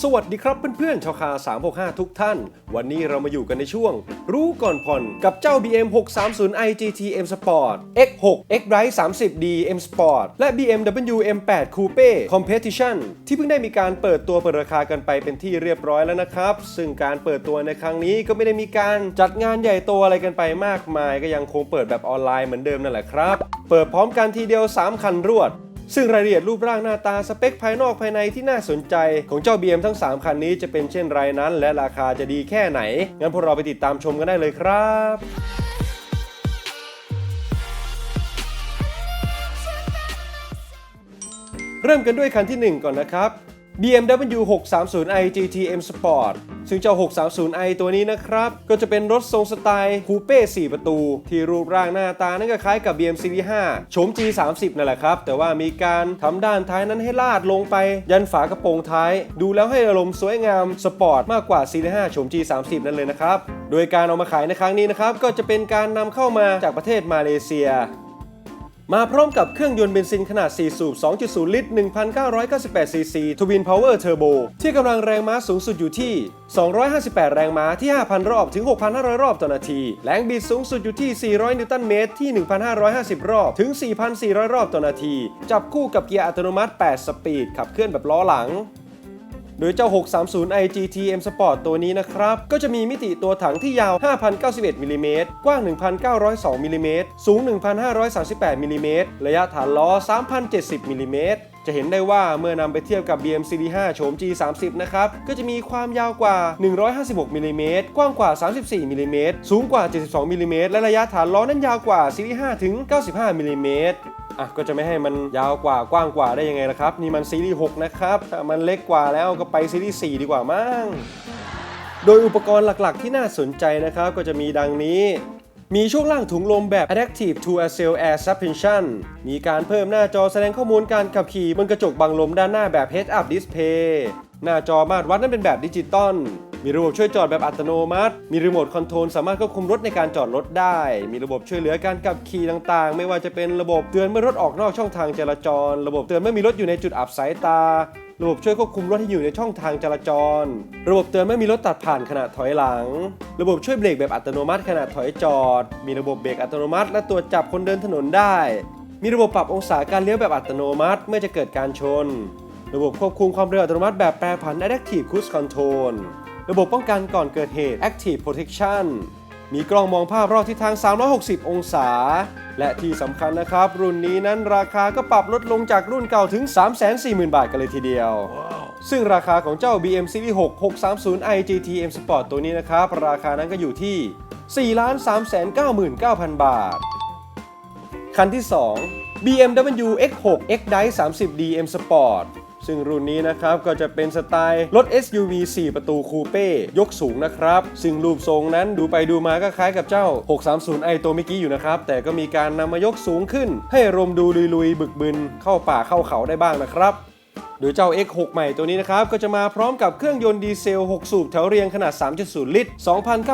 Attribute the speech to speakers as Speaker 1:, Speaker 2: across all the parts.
Speaker 1: สวัสดีครับเพื่อนๆชาวคา 365 ทุกท่าน วันนี้เรามาอยู่กันในช่วง รู้ก่อนผ่อนกับเจ้า BM 630i GT M Sport X6 X Drive 30D M Sport และ BMW M8 Coupe Competition ที่เพิ่งได้มีการเปิดตัวเปิดราคากันไปเป็นที่เรียบร้อยแล้วนะครับ ซึ่งการเปิดตัวในครั้งนี้ก็ไม่ได้มีการจัดงานใหญ่โตอะไรกันไปมากมาย ก็ยังคงเปิดแบบออนไลน์เหมือนเดิมนั่นแหละครับ เปิดพร้อมกันทีเดียว 3 คันรวด ซึ่งรายละเอียดรูปร่างหน้าตาสเปคภายนอกภายในที่น่าสนใจของเจ้า BM ทั้ง 3 คันนี้จะเป็นเช่นไรนั้น และราคาจะดีแค่ไหน งั้นพวกเราไปติดตามชมกันได้เลยครับเริ่มกันด้วยคันที่ 1 ก่อนนะครับ BMW 630i GTM Sport ซึ่งเจ้า 630i ตัวนี้นะครับ ก็จะเป็นรถทรงสไตล์คูเป้ 4 ประตู ที่รูปร่างหน้าตานั้นก็คล้ายกับ BM Series 5โฉม G30 นั่นแหละครับ แต่ว่ามีการทำด้านท้ายนั้นให้ลาดลงไป ยันฝากระโปรงท้าย ดูแล้วให้อารมณ์สวยงามสปอร์ตมากกว่า Series 5โฉม G30 นั่นเลยนะครับ โดยการเอามาขายในครั้งนี้นะครับ ก็จะเป็นการนำเข้ามาจากประเทศมาเลเซีย มาพร้อมกับเครื่องยนต์เบนซินขนาด 4 สูบ 2.0 ลิตร 1,998 ซีซี Twin Power Turbo ที่กำลังแรงม้าสูงสุดอยู่ที่ 258 แรงม้าที่ 5,000 รอบถึง 6,500 รอบต่อนาที แรงบิดสูงสุดอยู่ที่ 400 นิวตันเมตรที่ 1,550 รอบถึง 4,400 รอบต่อนาที จับคู่กับเกียร์อัตโนมัติ 8 สปีด ขับเคลื่อนแบบล้อหลัง โดยเจ้า 630i GTM Sport ตัวนี้นะครับ ก็จะมีมิติตัวถังที่ยาว 5,091มิลลิเมตรกว้าง 1,902มิลลิเมตรสูง 1,538มิลลิเมตรระยะฐานล้อ 3,070มิลลิเมตรจะเห็นได้ว่าเมื่อนำไปเทียบกับ BM Series 5โฉม G30 นะครับ ก็จะมีความยาวกว่า 156มิลลิเมตรกว้างกว่า 34มิลลิเมตรสูงกว่า 72มิลลิเมตรและระยะฐานล้อนั้นยาวกว่า Series 5ถึง 95มิลลิเมตร อะก็จะไม่ให้มันยาวกว่ากว้างกว่าได้ยังไงล่ะครับ นี่มันซีรีส์6นะครับถ้ามันเล็กกว่าแล้วก็ไปซีรีส์4ดีกว่ามั้งโดยอุปกรณ์หลักๆ ที่น่าสนใจนะครับ ก็จะมีดังนี้ มีช่วงล่างถุงลมแบบ Adaptive to a c e l Air Suspension มีการเพิ่มหน้าจอแสดงข้อมูลการขับขี่บนกระจกบังลมด้านหน้าแบบ Head Up Display หน้าจอมาตรวัดนั้นเป็นแบบดิจิตอล มีระบบช่วยจอดแบบอัตโนมัติ มีรีโมทคอนโทรลสามารถควบคุมรถในการจอดรถได้ มีระบบช่วยเหลือการขับขี่ต่างๆ ไม่ว่าจะเป็นระบบเตือนเมื่อรถออกนอกช่องทางจราจร ระบบเตือนเมื่อมีรถอยู่ในจุดอับสายตา ระบบช่วยควบคุมรถที่อยู่ในช่องทางจราจร ระบบเตือนเมื่อมีรถตัดผ่านขณะถอยหลัง ระบบช่วยเบรกแบบอัตโนมัติขณะถอยจอด มีระบบเบรกอัตโนมัติ และตรวจจับคนเดินถนนได้ มีระบบปรับองศาการเลี้ยวแบบอัตโนมัติ เมื่อจะเกิดการชน ระบบควบคุมความเร็วอัตโนมัติแบบแปรผัน Adaptive Cruise Control ระบบป้องกันก่อนเกิดเหตุ Active Protection มีกล้องมองภาพรอบทิศทาง 360 องศา และที่สำคัญนะครับ รุ่นนี้นั้นราคาก็ปรับลดลงจากรุ่นเก่าถึง 340,000 บาทกันเลยทีเดียวซึ่งราคาของเจ้า BM Series 6 630i GTM Sport ตัวนี้นะครับ ราคานั้นก็อยู่ที่ 4,399,000 บาท คันที่ 2 BMW X6 X Drive 30D M Sport ซึ่งรุ่นนี้นะครับก็จะเป็นสไตล์รถ SUV 4 ประตูคูเป้ยกสูงนะครับ ซึ่งรูปทรงนั้นดูไปดูมาก็คล้ายกับเจ้า 630i ตัวเมื่อกี้อยู่นะครับ แต่ก็มีการนำมายกสูงขึ้น ให้รมดูลุยๆ บึกบึนเข้าป่าเข้าเขาได้บ้างนะครับ โดยเจ้า X6 ใหม่ตัวนี้นะครับ ก็จะมาพร้อมกับเครื่องยนต์ดีเซล 6 สูบแถวเรียงขนาด 3.0 ลิตร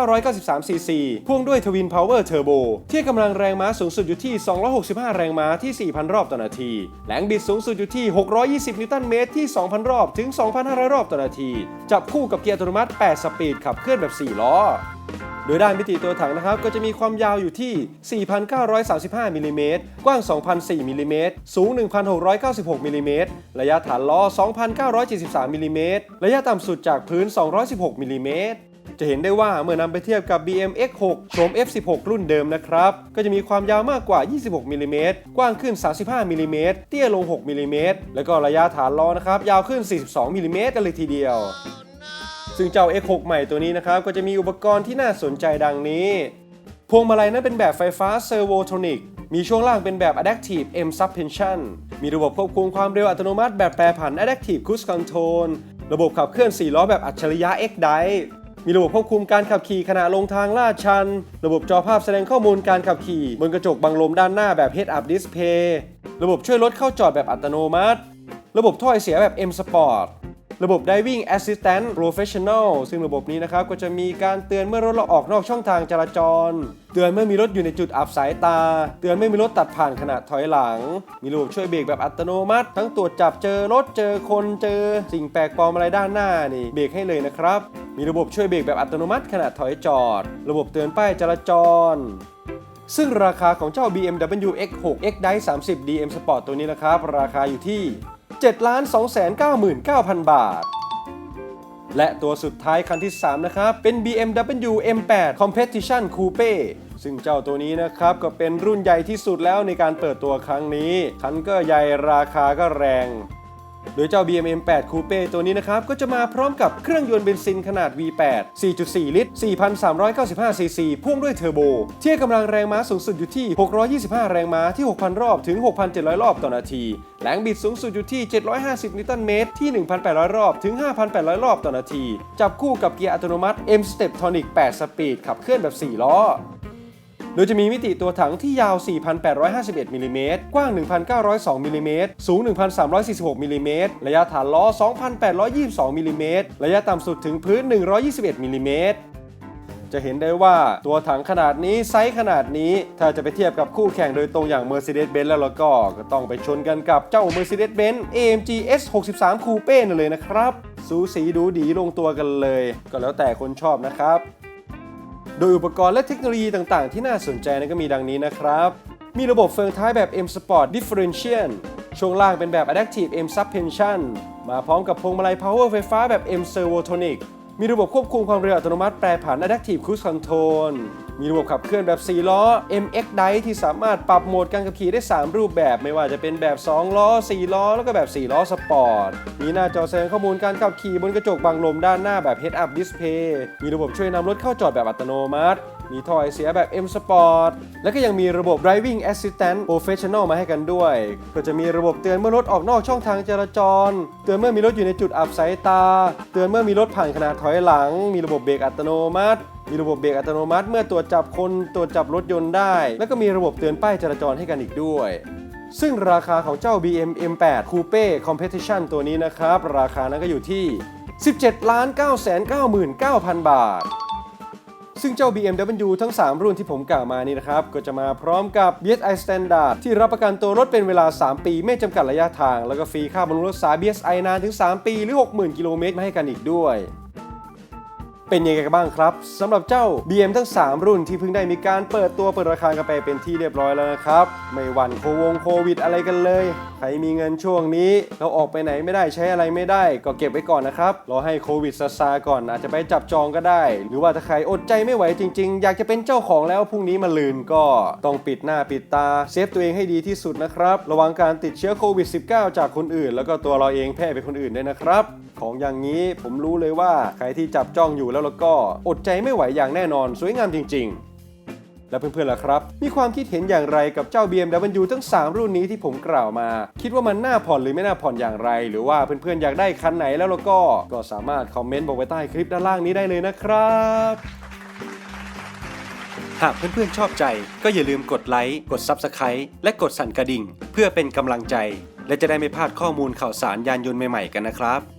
Speaker 1: 2,993 ซีซี พ่วงด้วย Twin Power Turbo ที่กำลังแรงม้าสูงสุดอยู่ที่ 265 แรงม้าที่ 4,000 รอบต่อนาที แรงบิดสูงสุดอยู่ที่ 620 นิวตันเมตรที่ 2,000 รอบถึง 2,500 รอบต่อนาที จับคู่กับเกียร์อัตโนมัติ 8 สปีดขับเคลื่อนแบบ 4 ล้อ โดยด้านมิติตัวถังนะครับก็จะมีความยาวอยู่ที่ 4,935มิลลิเมตรกว้าง 2,004มิลลิเมตรสูง 1,696มิลลิเมตรระยะฐานล้อ 2,973มิลลิเมตรระยะต่ำสุดจากพื้น 216มิลลิเมตรจะเห็นได้ว่าเมื่อนำไปเทียบกับ BM X6 โฉม F16 รุ่นเดิมนะครับ ก็จะมีความยาวมากกว่า 26มิลลิเมตรกว้างขึ้น 35มิลลิเมตรเตี้ยลง 6มิลลิเมตรแล้วก็ระยะฐานล้อนะครับ ยาวขึ้น 42มิลลิเมตรกันเลยทีเดียว ซึ่งเจ้า X6 ใหม่ตัวนี้นะครับ ก็จะมีอุปกรณ์ที่น่าสนใจดังนี้ พวงมาลัยนั้นเป็นแบบไฟฟ้าเซอร์โวโทนิกมีช่วงล่างเป็นแบบ Adaptive M Suspension มีระบบควบคุมความเร็วอัตโนมัติแบบแปรผัน Adaptive Cruise Control ระบบขับเคลื่อน 4 ล้อแบบอัจฉริยะ X Drive มีระบบควบคุมการขับขี่ขณะลงทางลาดชัน ระบบจอภาพแสดงข้อมูลการขับขี่ บนกระจกบังลมด้านหน้าแบบ Head Up Display ระบบช่วยลดเข้าจอดแบบอัตโนมัติ ระบบถ้อยเสียแบบ M Sport ระบบ diving Assistant Professional ซึ่งระบบนี้นะครับก็จะมีการเตือนเมื่อรถเราออกนอกช่องทางจราจร เตือนเมื่อมีรถอยู่ในจุดอับสายตา เตือนไม่มีรถตัดผ่านขณะถอยหลัง มีระบบช่วยเบรกแบบอัตโนมัติ ทั้งตรวจจับเจอรถเจอคนเจอ สิ่งแปลกปลอมอะไรด้านหน้านี่เบรกให้เลยนะครับ มีระบบช่วยเบรกแบบอัตโนมัติขณะถอยจอด ระบบเตือนป้ายจราจรซึ่งราคาของเจ้า BMW X6 X Drive 30 DM Sport ตัวนี้นะครับ ราคาอยู่ที่ 7,299,000 บาท และตัวสุดท้ายคันที่ 3 นะครับ เป็น BMW M8 Competition Coupe ซึ่งเจ้าตัวนี้นะครับ ก็เป็นรุ่นใหญ่ที่สุดแล้วในการเปิดตัวครั้งนี้ คันก็ใหญ่ราคาก็แรง โดยเจ้า BM M8 Coupe ตัวนี้นะครับ ก็จะมาพร้อมกับเครื่องยนต์เบนซินขนาด V8 4.4 ลิตร 4,395 ซีซี พ่วงด้วยเทอร์โบ เที่ให้กำลังแรงม้าสูงสุดอยู่ที่ 625 แรงม้าที่ 6,000 รอบถึง 6,700 รอบต่อนาที แรงบิดสูงสุดอยู่ที่ 750 นิวตันเมตรที่ 1,800 รอบถึง 5,800 รอบต่อนาที จับคู่กับเกียร์อัตโนมัติ M Step Tonic 8 สปีดขับเคลื่อนแบบ 4 ล้อ โดยจะมีมิติตัวถังที่ยาว 4,851มิลลิเมตรกว้าง 1,902มิลลิเมตรสูง 1,346มิลลิเมตรระยะฐานล้อ 2,822มิลลิเมตรระยะต่ำสุดถึงพื้น 121มิลลิเมตรจะเห็นได้ว่าตัวถังขนาดนี้ไซส์ขนาดนี้ ถ้าจะไปเทียบกับคู่แข่งโดยตรงอย่าง Mercedes-Benz แล้วแล้วก็ ก็ต้องไปชนกันกับเจ้า Mercedes-Benz AMG S63 Coupe นั่นเลยนะครับ สูสีดูดีลงตัวกันเลย ก็แล้วแต่คนชอบนะครับ โดยอุปกรณ์และเทคโนโลยีต่างๆ ที่น่าสนใจนั้นก็มีดังนี้นะครับ มีระบบเฟืองท้ายแบบ M Sport Differential ช่วงล่างเป็นแบบ Adaptive M Suspension มาพร้อมกับพวงมาลัย Power ไฟฟ้าแบบ M Servotonic มีระบบควบคุมความเร็วอัตโนมัติแปรผัน Adaptive Cruise Control มีระบบขับเคลื่อนแบบ 4 ล้อ MX Drive ที่สามารถปรับโหมดการขับขี่ได้ 3 รูปแบบ ไม่ว่าจะเป็นแบบ 2 ล้อ 4 ล้อ แล้วก็แบบ 4 ล้อสปอร์ต มีหน้าจอแสดงข้อมูลการขับขี่บนกระจกบังลมด้านหน้าแบบ Head Up Display มีระบบช่วยนำรถเข้าจอดแบบอัตโนมัติมีท่อไอเสียแบบ M Sport และก็ยังมีระบบ Driving Assistant Professional มาให้กันด้วย ก็จะมีระบบเตือนเมื่อรถออกนอกช่องทางจราจร เตือนเมื่อมีรถอยู่ในจุดอับสายตา เตือนเมื่อมีรถผ่านขณะถอยหลัง มีระบบเบรกอัตโนมัติ มีระบบเบรกอัตโนมัติ เมื่อตรวจจับคนตรวจจับรถยนต์ได้ แล้วก็มีระบบเตือนป้ายจราจรให้กันอีกด้วย ซึ่งราคาของเจ้า BM M8 Coupe Competition ตัวนี้นะครับ ราคานั้นก็อยู่ที่ 17 9 9 9 9 0 0 บาทซึ่งเจ้า BMW ทั้ง 3 รุ่นที่ผมกล่าวมานี่นะครับ ก็จะมาพร้อมกับ BSI Standard ที่รับประกันตัวรถเป็นเวลา 3 ปี ไม่จำกัดระยะทาง แล้วก็ฟรีค่าบำรุงรักษา BSI นานถึง 3 ปี หรือ 60,000 กิโลเมตรมาให้กันอีกด้วย เป็นยังไงกันบ้างครับสำหรับเจ้า BM ทั้ง 3 รุ่นที่เพิ่งได้มีการเปิดตัวเปิดราคากันไปเป็นที่เรียบร้อยแล้วนะครับ ไม่หวั่นโควงโควิดอะไรกันเลย ใครมีเงินช่วงนี้ เราออกไปไหนไม่ได้ใช้อะไรไม่ได้ ก็เก็บไว้ก่อนนะครับรอให้โควิดซาซาก่อนอาจจะไปจับจองก็ได้ หรือว่าถ้าใครอดใจไม่ไหวจริง ๆ อยากจะเป็นเจ้าของแล้วพรุ่งนี้มาลืนก็ต้องปิดหน้าปิดตาเซฟตัวเองให้ดีที่สุดนะครับระวังการติดเชื้อโควิด -19 จากคนอื่น แล้วก็ตัวเราเองแพร่ไปคนอื่นด้วยนะครับ ของอย่างนี้ผมรู้เลยว่าใครที่จับจ้องอยู่แล้วแล้วก็อดใจไม่ไหวอย่างแน่นอน สวยงามจริง ๆแล้วเพื่อนๆล่ะครับ มีความคิดเห็นอย่างไรกับเจ้า BMW ทั้ง 3 รุ่นนี้ที่ผมกล่าวมา คิดว่ามันน่าผ่อนหรือไม่น่าผ่อนอย่างไร หรือว่าเพื่อนๆอยากได้คันไหนแล้วแล้วก็ ก็สามารถคอมเมนต์บอกไว้ใต้คลิปด้านล่างนี้ได้เลยนะครับ หากเพื่อนๆชอบใจ ก็อย่าลืมกดไลค์ กด Subscribe และกดสั่นกระดิ่ง เพื่อเป็นกำลังใจ และจะได้ไม่พลาดข้อมูลข่าวสารยานยนต์ใหม่ๆกันนะครับ